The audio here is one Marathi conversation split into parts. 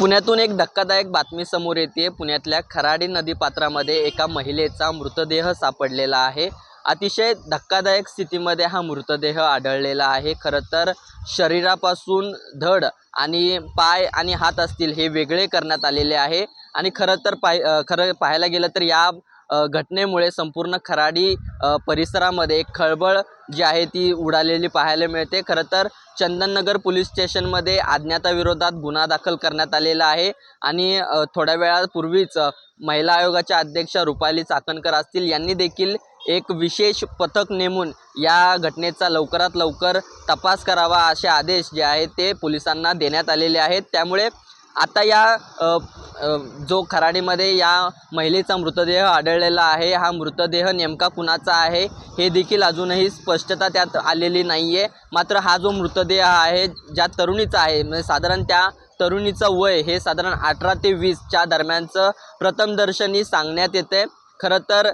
पुण्यातून एक धक्कादायक बातमी समोर येते पुण्यातल्या खराडी नदीपात्रामध्ये एका महिलेचा मृतदेह सापडलेला आहे. अतिशय धक्कादायक स्थितीमध्ये हा मृतदेह आढळलेला आहे. खरं तर शरीरापासून धड आणि पाय आणि हात असतील हे वेगळे करण्यात आलेले आहे. आणि खरं तर पाय खरं पाहायला गेलं तर या घटनेमुळे संपूर्ण खराडी परिसरामध्ये एक खळबळ जी आहे ती उडालेली पाहायला मिळते. खरं तर चंदननगर पोलीस स्टेशनमध्ये अज्ञाताविरोधात गुन्हा दाखल करण्यात आलेला आहे आणि थोड्या वेळापूर्वीच महिला आयोगाच्या अध्यक्षा रुपाली चाकणकर असतील यांनी देखील एक विशेष पथक नेमून या घटनेचा लवकरात लवकर तपास करावा असे आदेश जे आहेत ते पोलिसांना देण्यात आलेले आहेत. त्यामुळे आता या जो खराडीमध्ये या महिलेचा मृतदेह आढळलेला आहे हा मृतदेह नेमका कुणाचा आहे हे देखील अजूनही स्पष्टता त्यात आलेली नाही आहे मात्र हा जो मृतदेह आहे ज्या तरुणीचा आहे म्हणजे साधारण त्या तरुणीचं वय हे साधारण अठरा ते वीसच्या दरम्यानचं प्रथमदर्शनी सांगण्यात येते. खरं तर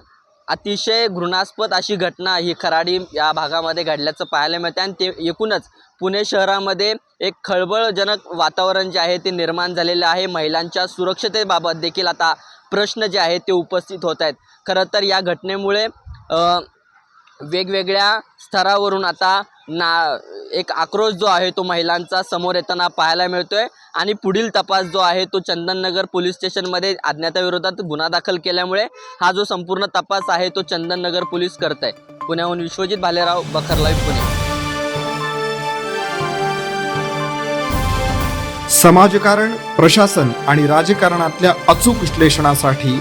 अतिशय घृणास्पद अशी घटना ही खराडी या भागामध्ये घडल्याचं पाहायला मिळते आणि ते एकूणच पुणे शहरामध्ये एक खळबळजनक वातावरण जे आहे ते निर्माण झालेलं आहे. महिलांच्या सुरक्षतेबाबत देखील आता प्रश्न जे आहेत ते उपस्थित होत आहेत. खरं तर या घटनेमुळे वेगवेगळ्या स्तरावरून आता ना एक आक्रोश जो आहे तो महिलांचा समोर येताना पाहायला मिळतोय. आणि पुढील तपास जो आहे तो चंदननगर पोलीस स्टेशनमध्ये अज्ञाताविरोधात गुन्हा दाखल केल्यामुळे हा जो संपूर्ण तपास आहे तो चंदननगर पोलीस करत आहे पुण्याहून विश्वजित भालेराव बखर पुणे. समाजकारण प्रशासन आणि राजकारणातल्या अचूक विश्लेषणासाठी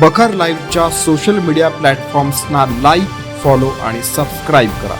बखर लाईव्हच्या सोशल मीडिया प्लॅटफॉर्म्सना लाईक फॉलो आणि सबस्क्राईब करा.